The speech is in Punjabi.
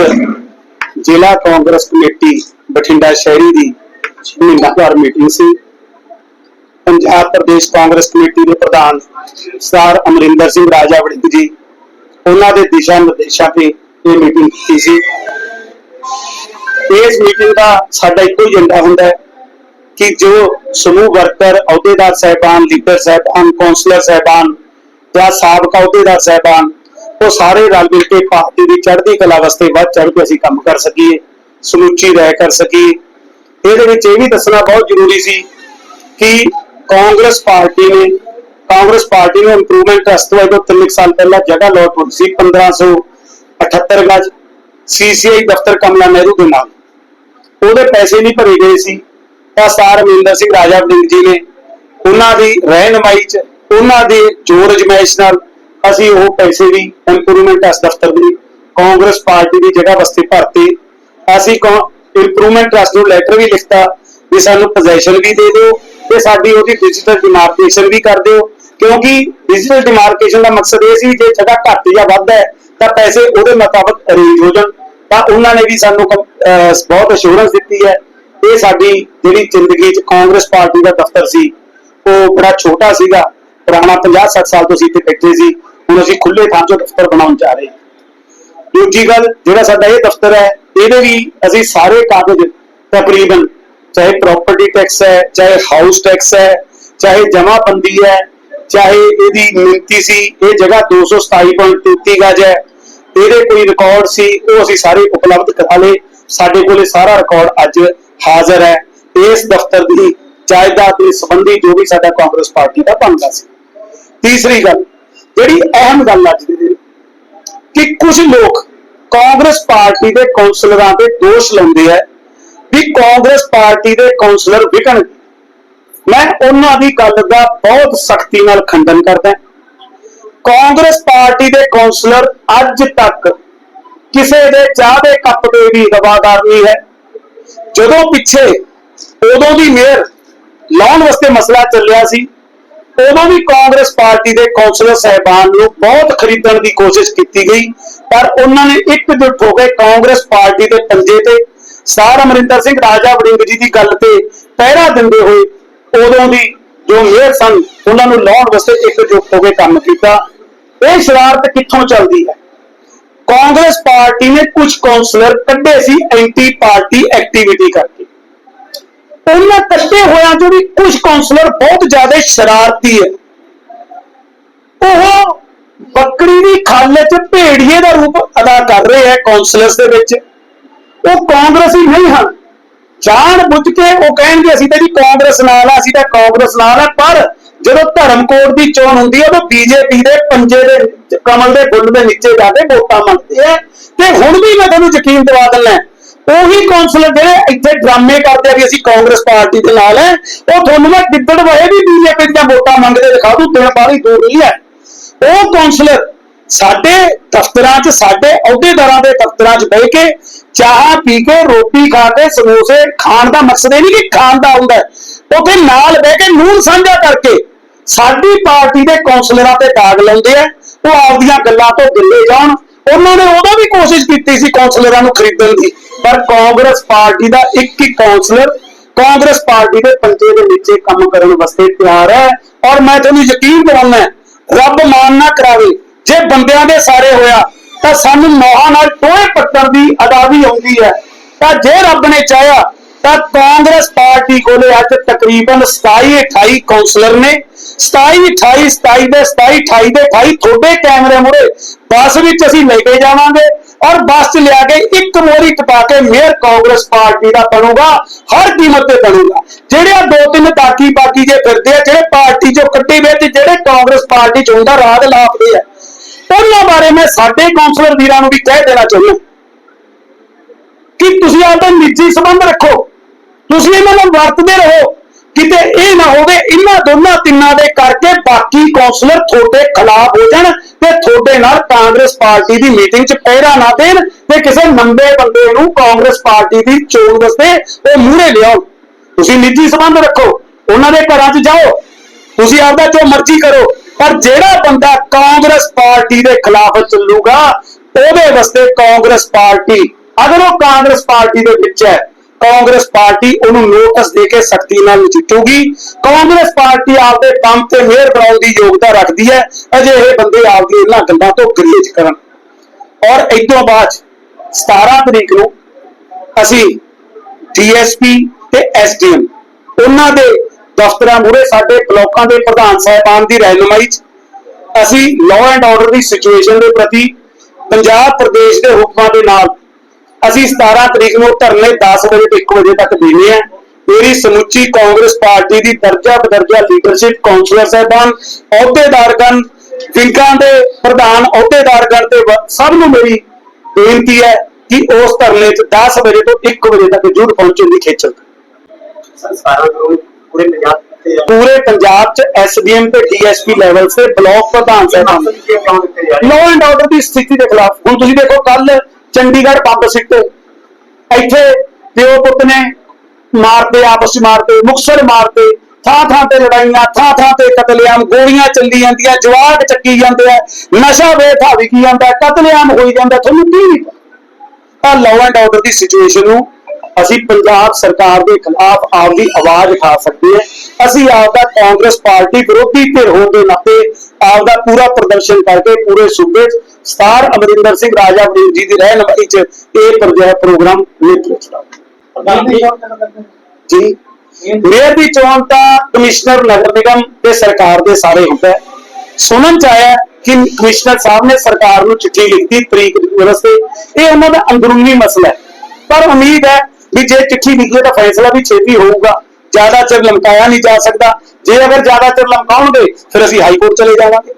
ਅੱਜ ਜ਼ਿਲ੍ਹਾ ਕਾਂਗਰਸ ਕਮੇਟੀ ਬਠਿੰਡਾ ਸ਼ਹਿਰੀ ਦੀ ਮਹੀਨਾਵਾਰ ਮੀਟਿੰਗ ਸੀ। ਪੰਜਾਬ ਪ੍ਰਦੇਸ਼ ਕਾਂਗਰਸ ਕਮੇਟੀ ਦੇ ਪ੍ਰਧਾਨ ਸਰ ਅਮਰਿੰਦਰ ਸਿੰਘ ਰਾਜਾ ਵੜਿੰਗ ਜੀ, ਉਹਨਾਂ ਦੇ ਦਿਸ਼ਾ ਨਿਰਦੇਸ਼ਾਂ ਤੇ ਇਹ ਮੀਟਿੰਗ ਕੀਤੀ ਸੀ। ਇਸ ਮੀਟਿੰਗ ਦਾ ਸਾਡਾ ਇੱਕੋ ਹੀ ਏਜੰਡਾ ਹੁੰਦਾ ਹੈ ਕਿ ਜੋ ਸਮੂਹ ਵਰਕਰ, ਅਹੁਦੇਦਾਰ ਸਹਿਬਾਨ ਲੀਡਰ ਸਹਿਬਾਨ ਕੌਂਸਲਰ ਸਹਿਬਾਨ ਜਾਂ ਸਾਬਕਾ ਅਹੁਦੇਦਾਰ ਸਹਿਬਾਨ ਉਹ ਸਾਰੇ ਰਲ ਮਿਲ ਕੇ ਪਾਰਟੀ ਦੀ ਚੜ੍ਹਦੀ ਕਲਾ ਵਾਸਤੇ ਵੱਧ ਚੜ੍ਹ ਕੇ ਅਸੀਂ ਕੰਮ ਕਰ ਸਕੀਏ, ਸਮੁੱਚੀ ਰਹਿ ਕਰ ਸਕੀਏ। ਇਹਦੇ ਵਿੱਚ ਇਹ ਵੀ ਦੱਸਣਾ ਬਹੁਤ ਜ਼ਰੂਰੀ ਸੀ ਕਿ ਕਾਂਗਰਸ ਪਾਰਟੀ ਨੇ, ਕਾਂਗਰਸ ਪਾਰਟੀ ਨੂੰ ਇੰਪਰੂਵਮੈਂਟ ਟਰਸਟ ਵਜੋਂ ਤਿੰਨ ਸਾਲ ਪਹਿਲਾਂ ਜਗ੍ਹਾ ਲੋਟ ਹੋਈ ਸੀ 1578 ਗਜ ਸੀਸੀਆਈ ਦਫ਼ਤਰ ਕਮਲਾ ਨਹਿਰੂ ਦੇ ਨਾਲ। ਉਹਦੇ ਪੈਸੇ ਨਹੀਂ ਭਰੇ ਗਏ ਸੀ। ਤਾਂ ਸਰ ਅਮਰਿੰਦਰ ਸਿੰਘ, ਰਾਜਾ ਵੜਿੰਗ ਜੀ ਨੇ ਉਹਨਾਂ ਦੀ ਰਹਿਨਮਾਈ ਚ, ਉਹਨਾਂ ਦੇ ਜੋਰ ਅਜਮਾਇਸ਼ ਨਾਲ ਅਸੀਂ ਉਹ ਪੈਸੇ ਵੀ ਇੰਪਰੂਵਮੈਂਟ ਟਰਸਟ ਦਫ਼ਤਰ ਦੀ, ਕਾਂਗਰਸ ਪਾਰਟੀ ਦੀ ਜਗ੍ਹਾ ਵਾਸਤੇ ਭਰਤੇ। ਅਸੀਂ ਇੰਪਰੂਵਮੈਂਟ ਟਰਸਟ ਨੂੰ ਲੈਟਰ ਵੀ ਲਿਖਤਾ ਵੀ ਸਾਨੂੰ ਪੋਜੀਸ਼ਨ ਵੀ ਦੇ ਦਿਓ ਤੇ ਸਾਡੀ ਉਹਦੀ ਡਿਜੀਟਲ ਡਿਮਾਰਕੇਸ਼ਨ ਵੀ ਕਰ ਦਿਓ। ਕਿਉਂਕਿ ਡਿਜੀਟਲ ਡਿਮਾਰਕੇਸ਼ਨ ਦਾ ਮਕਸਦ ਇਹ ਸੀ ਵੀ ਜੇ ਜਗ੍ਹਾ ਘੱਟ ਜਾਂ ਵੱਧ ਹੈ, ਤਾਂ ਪੈਸੇ ਉਹਦੇ ਮੁਤਾਬਕ ਅਰੇਂਜ ਹੋ ਜਾਣ। ਤਾਂ ਉਹਨਾਂ ਨੇ ਵੀ ਸਾਨੂੰ ਬਹੁਤ ਅਸ਼ੋਰੈਂਸ ਦਿੱਤੀ ਹੈ। ਇਹ ਸਾਡੀ ਜਿਹੜੀ ਜ਼ਿੰਦਗੀ 'ਚ ਕਾਂਗਰਸ ਪਾਰਟੀ ਦਾ ਦਫ਼ਤਰ ਸੀ, ਉਹ ਬੜਾ ਛੋਟਾ ਸੀਗਾ, ਪੁਰਾਣਾ 50 60 ਸਾਲ ਤੋਂ ਅਸੀਂ ਇੱਥੇ ਬੈਠੇ ਸੀ। ਹੁਣ ਅਸੀਂ ਖੁੱਲੇ ਥਾਂ 'ਚੋਂ ਦਫ਼ਤਰ ਬਣਾਉਣ ਜਾ ਰਹੇ ਹਾਂ। ਦੂਜੀ ਗੱਲ, ਜਿਹੜਾ ਸਾਡਾ ਇਹ ਦਫ਼ਤਰ ਹੈ, ਇਹਦੇ ਵੀ ਅਸੀਂ ਸਾਰੇ ਕਾਗਜ਼ ਤਕਰੀਬਨ, ਚਾਹੇ ਪ੍ਰਾਪਰਟੀ ਟੈਕਸ ਹੈ, ਚਾਹੇ ਹਾਊਸ ਟੈਕਸ ਹੈ, ਚਾਹੇ ਜਮਾਬੰਦੀ ਹੈ, ਚਾਹੇ ਇਹਦੀ ਮਿਣਤੀ ਸੀ, ਇਹ ਜਗ੍ਹਾ 227.33 ਗਜ ਹੈ, ਇਹਦੇ ਕੋਈ ਰਿਕਾਰਡ ਸੀ, ਉਹ ਅਸੀਂ ਸਾਰੇ ਉਪਲਬਧ ਕਰਾ ਲਏ। ਸਾਡੇ ਕੋਲੇ ਸਾਰਾ ਰਿਕਾਰਡ ਅੱਜ ਹਾਜ਼ਰ ਹੈ। ਇਸ ਦਫ਼ਤਰ ਦੀ ਜਾਇਦਾਦ ਦੇ ਸੰਬੰਧੀ ਜੋ ਵੀ ਸਾਡਾ ਕਾਂਗਰਸ ਪਾਰਟੀ ਦਾ ਬਣਦਾ ਸੀ। ਤੀਸਰੀ ਗੱਲ ਜਿਹੜੀ ਅਹਿਮ ਗੱਲ ਅੱਜ ਦੀ ਦਿਨ ਕਿ ਕੁਝ ਲੋਕ ਕਾਂਗਰਸ ਪਾਰਟੀ ਦੇ ਕੌਂਸਲਰਾਂ ਤੇ ਦੋਸ਼ ਲਾਉਂਦੇ ਆ ਵੀ ਕਾਂਗਰਸ ਪਾਰਟੀ ਦੇ ਕੌਂਸਲਰ ਵਿਕਣ ਮੈਂ ਉਹਨਾਂ ਦੀ ਗੱਲ ਦਾ ਬਹੁਤ ਸਖਤੀ ਨਾਲ ਖੰਡਨ ਕਰਦਾ ਕਾਂਗਰਸ ਪਾਰਟੀ ਦੇ ਕੌਂਸਲਰ ਅੱਜ ਤੱਕ ਕਿਸੇ ਦੇ ਚਾਹ ਦੇ ਕੱਪ ਦੇ ਵੀ ਹਵਾਦਾਰ ਨਹੀਂ ਹੈ। ਜਦੋਂ ਪਿੱਛੇ ਉਦੋਂ ਦੀ ਮੇਅਰ ਲਾਉਣ ਵਾਸਤੇ ਮਸਲਾ ਚੱਲਿਆ ਸੀ ਉਦੋਂ ਵੀ ਕਾਂਗਰਸ ਪਾਰਟੀ ਦੇ ਕੌਂਸਲਰ ਸਹਿਬਾਨ ਨੂੰ ਬਹੁਤ ਖਰੀਦਣ ਦੀ ਕੋਸ਼ਿਸ਼ ਕੀਤੀ ਗਈ, ਪਰ ਉਹਨਾਂ ਨੇ ਇੱਕਜੁੱਟ ਹੋ ਕੇ ਕਾਂਗਰਸ ਪਾਰਟੀ ਦੇ ਪੰਜੇ ਤੇ ਸਰ ਅਮਰਿੰਦਰ ਸਿੰਘ, ਰਾਜਾ ਵੜਿੰਗ ਜੀ ਦੀ ਗੱਲ ਤੇ ਪਹਿਰਾ ਦਿੰਦੇ ਹੋਏ ਉਦੋਂ ਦੀ ਜੋ ਮੇਅਰ ਸਨ, ਉਹਨਾਂ ਨੂੰ ਲਾਉਣ ਵਾਸਤੇ ਇੱਕਜੁੱਟ ਹੋ ਕੇ ਕੰਮ ਕੀਤਾ। ਇਹ ਸ਼ਰਾਰਤ ਕਿੱਥੋਂ ਚੱਲਦੀ ਹੈ? ਕਾਂਗਰਸ ਪਾਰਟੀ ਨੇ ਕੁਝ ਕੌਂਸਲਰ ਕੱਢੇ ਸੀ ਐਂਟੀ ਪਾਰਟੀ ਐਕਟੀਵਿਟੀ ਕਰਕੇ। ਉਹਨਾਂ ਕੱਟੇ ਹੋਇਆਂ ਚੋਂ ਵੀ ਕੁਝ ਕੌਂਸਲਰ ਬਹੁਤ ਜ਼ਿਆਦਾ ਸ਼ਰਾਰਤੀ ਹੈ। ਉਹ ਬੱਕਰੀ ਦੀ ਖਾਲ 'ਚ ਭੇੜੀਏ ਦਾ ਰੂਪ ਅਦਾ ਕਰ ਰਹੇ ਹੈ ਕੌਂਸਲਰਸ ਦੇ ਵਿੱਚ। ਉਹ ਕਾਂਗਰਸੀ ਨਹੀਂ ਹਨ। ਜਾਣ ਬੁੱਝ ਕੇ ਉਹ ਕਹਿਣਗੇ, ਅਸੀਂ ਤਾਂ ਜੀ ਕਾਂਗਰਸ ਨਾਲ ਆ, ਅਸੀਂ ਤਾਂ ਕਾਂਗਰਸ ਨਾਲ ਆ, ਪਰ ਜਦੋਂ ਧਰਮਕੋਟ ਦੀ ਚੋਣ ਹੁੰਦੀ ਹੈ, ਉਦੋਂ ਬੀਜੇਪੀ ਦੇ ਪੰਜੇ ਦੇ ਕਮਲ ਦੇ ਫੁੱਲ ਦੇ ਨੀਚੇ ਜਾ ਕੇ ਵੋਟਾਂ ਮੰਗਦੇ ਆ। ਤੇ ਹੁਣ ਵੀ ਮੈਂ ਤੁਹਾਨੂੰ ਯਕੀਨ ਦਿਵਾ ਦਿੰਦਾ ਉਹੀ ਕੌਂਸਲਰ ਜਿਹੜੇ ਇੱਥੇ ਡਰਾਮੇ ਕਰਦੇ ਆ ਵੀ ਅਸੀਂ ਕਾਂਗਰਸ ਪਾਰਟੀ ਦੇ ਨਾਲ ਹੈ ਉਹ ਤੁਹਾਨੂੰ ਮੈਂ ਗਿੱਦੜ ਵਏ ਵੀ ਬੀਜੇਪੀ ਦੀਆਂ ਵੋਟਾਂ ਮੰਗਦੇ ਦਿਖਾ ਦੂ ਦਿਨ ਬਾਹਲੀ ਦੂਰ ਨਹੀਂ ਹੈ ਉਹ ਕੌਂਸਲਰ ਸਾਡੇ ਦਫ਼ਤਰਾਂ 'ਚ, ਸਾਡੇ ਅਹੁਦੇਦਾਰਾਂ ਦੇ ਦਫ਼ਤਰਾਂ 'ਚ ਬਹਿ ਕੇ ਚਾਹ ਪੀ ਕੇ, ਰੋਟੀ ਖਾ ਕੇ, ਸਮੋਸੇ ਖਾਣ ਦਾ ਮਕਸਦ ਇਹ ਨਹੀਂ ਕਿ ਖਾਣ ਦਾ ਹੁੰਦਾ ਹੈ। ਉੱਥੇ ਨਾਲ ਬਹਿ ਕੇ ਨੂਰ ਸਾਂਝਾ ਕਰਕੇ ਸਾਡੀ ਪਾਰਟੀ ਦੇ ਕੌਂਸਲਰਾਂ ਤੇ ਦਾਗ ਲਾਉਂਦੇ ਆ ਉਹ ਆਪਦੀਆਂ ਗੱਲਾਂ ਤੋਂ ਗਿੱਲੇ ਜਾਣ। ਉਹਨਾਂ ਨੇ ਉਦੋਂ ਵੀ ਕੋਸ਼ਿਸ਼ ਕੀਤੀ ਸੀ ਕੌਂਸਲਰਾਂ ਨੂੰ ਖਰੀਦਣ ਦੀ। ਪਰ ਕਾਂਗਰਸ ਪਾਰਟੀ ਦਾ ਇੱਕ ਹੀ ਕੌਂਸਲਰ ਕਾਂਗਰਸ ਪਾਰਟੀ ਦੇ ਪੰਜੇ ਦੇ ਨੀਚੇ ਕੰਮ ਕਰਨ ਵਾਸਤੇ ਤਿਆਰ ਹੈ। ਔਰ ਮੈਂ ਤੁਹਾਨੂੰ ਯਕੀਨ ਦਿਵਾਉਣਾ ਰੱਬ ਮਾਨ ਨਾ ਕਰਾਵੇ। ਜੇ ਬੰਦਿਆਂ ਦੇ ਸਾਰੇ ਹੋਇਆ, ਤਾਂ ਸਾਨੂੰ ਮੋਹਾਂ ਨਾਲ ਟੋਏ ਪੱਟਣ ਦੀ ਅਦਾ ਆਉਂਦੀ ਹੈ। ਤਾਂ ਜੇ ਰੱਬ ਨੇ ਚਾਹਿਆ, ਤਾਂ ਕਾਂਗਰਸ ਪਾਰਟੀ ਕੋਲੇ ਅੱਜ ਤਕਰੀਬਨ 27 28 ਕੌਂਸਲਰ ਨੇ। 27 28 27 ਦੇ 27 28 ਦੇ 28 ਤੁਹਾਡੇ ਕੈਮਰੇ ਮੁਰੇ ਬੱਸ ਵਿੱਚ ਅਸੀਂ ਲੈ ਕੇ ਜਾਵਾਂਗੇ। ਔਰ ਬੱਸ ਲਿਆ ਕੇ ਇੱਕ ਮੋਰੀ ਟਪਾ ਕੇ ਮੇਅਰ ਕਾਂਗਰਸ ਪਾਰਟੀ ਦਾ ਬਣੂਗਾ, ਹਰ ਕੀਮਤ ਤੇ ਬਣੂਗਾ। ਜਿਹੜੇ ਆ ਦੋ ਤਿੰਨ ਤਾਕੀ ਬਾਕੀ ਜੇ ਫਿਰਦੇ ਆ, ਜਿਹੜੇ ਪਾਰਟੀ 'ਚੋਂ ਕੱਟੇ ਕੱਟੀ ਤੇ ਜਿਹੜੇ ਕਾਂਗਰਸ ਪਾਰਟੀ 'ਚ ਹੁੰਦਾ ਰਾਗ ਲਾਪਦੇ ਆ। ਉਹਨਾਂ ਬਾਰੇ ਮੈਂ ਸਾਡੇ ਕੌਂਸਲਰ ਵੀਰਾਂ ਨੂੰ ਵੀ ਕਹਿ ਦੇਣਾ ਚਾਹੁੰਦਾ। ਕਿ ਤੁਸੀਂ ਆਪਦਾ ਨਿੱਜੀ ਸੰਬੰਧ ਰੱਖੋ। ਤੁਸੀਂ ਇਹਨਾਂ ਨਾਲ ਵਰਤਦੇ ਰਹੋ। ਕਿਤੇ ਇਹ ਨਾ ਹੋਵੇ ਇਹਨਾਂ ਦੋਨਾਂ ਤਿੰਨਾਂ ਦੇ ਕਰਕੇ ਬਾਕੀ ਕੌਂਸਲਰ ਤੁਹਾਡੇ ਖਿਲਾਫ ਹੋ ਜਾਣ ਤੇ ਤੁਹਾਡੇ ਨਾਲ ਕਾਂਗਰਸ ਪਾਰਟੀ ਦੀ ਮੀਟਿੰਗ 'ਚ ਪਹਿਰਾ ਨਾ ਦੇਣ ਤੇ ਕਿਸੇ ਨੰਬੇ ਬੰਦੇ ਨੂੰ ਕਾਂਗਰਸ ਪਾਰਟੀ ਦੀ ਚੋਣ ਵਾਸਤੇ ਉਹ ਮੂਹਰੇ ਲਿਆਓ ਤੁਸੀਂ ਨਿੱਜੀ ਸੰਬੰਧ ਰੱਖੋ, ਉਹਨਾਂ ਦੇ ਘਰਾਂ 'ਚ ਜਾਓ। ਤੁਸੀਂ ਆਪਦਾ ਜੋ ਮਰਜ਼ੀ ਕਰੋ, ਪਰ ਜਿਹੜਾ ਬੰਦਾ ਕਾਂਗਰਸ ਪਾਰਟੀ ਦੇ ਖਿਲਾਫ ਚੱਲੂਗਾ, ਉਹਦੇ ਵਾਸਤੇ ਕਾਂਗਰਸ ਪਾਰਟੀ, ਅਗਰ ਉਹ ਕਾਂਗਰਸ ਪਾਰਟੀ ਦੇ ਵਿੱਚ ਹੈ ਕਾਂਗਰਸ ਪਾਰਟੀ ਉਹਨੂੰ ਨੋਟਿਸ ਦੇ ਕੇ ਸਖਤੀ ਨਾਲ ਨਜਿੱਠੂਗੀ ਕਾਂਗਰਸ ਪਾਰਟੀ ਆਪਦੇ ਕੰਮ ਤੇ ਮਿਹਰ ਬਣਾਉਣ ਦੀ ਯੋਗਤਾ ਰੱਖਦੀ ਹੈ। ਅਜੇ ਇਹ ਬੰਦੇ ਆਪਦੀ ਇਹਨਾਂ ਗੱਲਾਂ ਤੋਂ ਗਰੇਜ ਕਰਨ। ਔਰ ਇਸ ਬਾਅਦ 17 ਤਰੀਕ ਨੂੰ ਅਸੀਂ ਡੀਐਸਪੀ ਤੇ ਐਸਡੀਐਮ ਉਹਨਾਂ ਦੇ ਦਫ਼ਤਰਾਂ ਮੂਹਰੇ ਸਾਡੇ ਬਲਾਕਾਂ ਦੇ ਪ੍ਰਧਾਨ ਸਾਹਿਬਾਨ ਦੀ ਰਹਿਨੁਮਾਈ 'ਚ ਅਸੀਂ ਲਾਅ ਐਂਡ ਆਰਡਰ ਦੀ ਸਿਚੁਏਸ਼ਨ ਦੇ ਪ੍ਰਤੀ ਪੰਜਾਬ ਪ੍ਰਦੇਸ਼ ਦੇ ਹੁਕਮਾਂ ਦੇ ਨਾਲ ਅਸੀਂ 17 ਤਰੀਕ ਨੂੰ ਧਰਨੇ 10 ਵਜੇ ਤੋਂ 1 ਵਜੇ ਤੱਕ ਦੇਣੇ ਆ। ਮੇਰੀ ਸਮੁੱਚੀ ਕਾਂਗਰਸ ਪਾਰਟੀ ਦੀ ਦਰਜਾ ਬਦਰਜਾ ਲੀਡਰਸ਼ਿਪ ਕਾਉਂਸਲਰ ਸਾਹਿਬਾਨ ਅਹੁਦੇਦਾਰਗਣ ਵਿੰਗਾਂ ਦੇ ਪ੍ਰਧਾਨ ਅਹੁਦੇਦਾਰਗਣ ਤੇ ਸਭ ਨੂੰ ਮੇਰੀ ਬੇਨਤੀ ਹੈ ਕਿ ਉਸ ਧਰਨੇ 'ਚ 10 ਵਜੇ ਤੋਂ 1 ਵਜੇ ਤੱਕ ਜੁੜ ਪਹੁੰਚਣ ਦੀ ਖੇਚਲ ਪੂਰੇ ਪੰਜਾਬ ਤੇ ਪੂਰੇ ਪੰਜਾਬ 'ਚ ਐਸਡੀਐਮ ਤੇ ਡੀਐਸਪੀ ਲੈਵਲ ਤੇ ਬਲਾਕ ਪ੍ਰਧਾਨ ਸਾਹਿਬਾਨ। ਲਾਅ ਐਂਡ ਆਰਡਰ ਦੀ ਸਥਿਤੀ ਦੇ ਖਿਲਾਫ। ਹੁਣ ਤੁਸੀਂ ਦੇਖੋ ਕੱਲ ਚੰਡੀਗੜ੍ਹ ਬੰਬ ਸਿੱਟੇ। ਇੱਥੇ ਪਿਓ ਪੁੱਤ ਨੇ ਮਾਰਦੇ ਆਪਸ ਮਾਰਦੇ ਮੁਕਸਰ ਮਾਰਦੇ ਥਾਂ ਥਾਂ ਤੇ ਲੜਾਈਆਂ, ਥਾਂ ਥਾਂ ਤੇ ਕਤਲੇਆਮ, ਗੋਲੀਆਂ ਚੱਲੀ ਜਾਂਦੀਆਂ, ਜਵਾਕ ਚੱਕੀ ਜਾਂਦੇ ਆ, ਨਸ਼ਾ ਵੇਖਾ ਵਿਕੀ ਜਾਂਦਾ ਕਤਲੇਆਮ ਹੋਈ ਜਾਂਦਾ ਤੁਹਾਨੂੰ ਕੀ ਨਹੀਂ ਆ ਲਾਅ ਐਂਡ ਆਰਡਰ ਦੀ ਸਿਚੁਏਸ਼ਨ ਨੂੰ ਅਸੀਂ ਪੰਜਾਬ ਸਰਕਾਰ ਦੇ ਖਿਲਾਫ ਆਪਦੀ ਆਵਾਜ਼ ਉਠਾ ਸਕਦੇ ਹਾਂ। ਅਸੀਂ ਆਪਦਾ ਕਾਂਗਰਸ ਪਾਰਟੀ ਵਿਰੋਧੀ ਧਿਰ ਹੋਣ ਦੇ ਨਾਤੇ ਆਪਦਾ ਪੂਰਾ ਪ੍ਰਦਰਸ਼ਨ ਕਰਕੇ, ਪੂਰੇ ਸੂਬੇ 'ਚ ਸਟਾਰ ਅਮਰਿੰਦਰ ਸਿੰਘ ਰਾਜਾ ਵੜਿੰਗ ਜੀ ਦੀ ਰਹਿਨਮਾਈ 'ਚ ਇਹ ਪ੍ਰੋਜੈਕਟ ਪ੍ਰੋਗਰਾਮ ਚੁੱਕਾ। ਜੀ ਮੇਅਰ ਦੀ ਚੋਣ ਤਾਂ ਕਮਿਸ਼ਨਰ ਨਗਰ ਨਿਗਮ ਤੇ ਸਰਕਾਰ ਦੇ ਸਾਰੇ ਹੁੰਦਾ ਹੈ ਸੁਣਨ ਚ ਆਇਆ ਕਿ ਕਮਿਸ਼ਨਰ ਸਾਹਿਬ ਨੇ ਸਰਕਾਰ ਨੂੰ ਚਿੱਠੀ ਲਿਖਤੀ ਤਰੀਕ ਵਾਸਤੇ। ਇਹ ਉਹਨਾਂ ਦਾ ਅੰਦਰੂਨੀ ਮਸਲਾ ਹੈ। ਪਰ ਉਮੀਦ ਹੈ ਵੀ ਜੇ ਚਿੱਠੀ ਲਿਖੀ ਤਾਂ ਫੈਸਲਾ ਵੀ ਛੇਤੀ ਹੋਊਗਾ। ਜ਼ਿਆਦਾ ਚਿਰ ਲਮਕਾਇਆ ਨਹੀਂ ਜਾ ਸਕਦਾ। ਜੇ ਅਗਰ ਜ਼ਿਆਦਾ ਚਿਰ ਲਮਕਾਉਣਗੇ ਫਿਰ ਅਸੀਂ ਹਾਈ ਕੋਰਟ ਚਲੇ ਜਾਵਾਂਗੇ।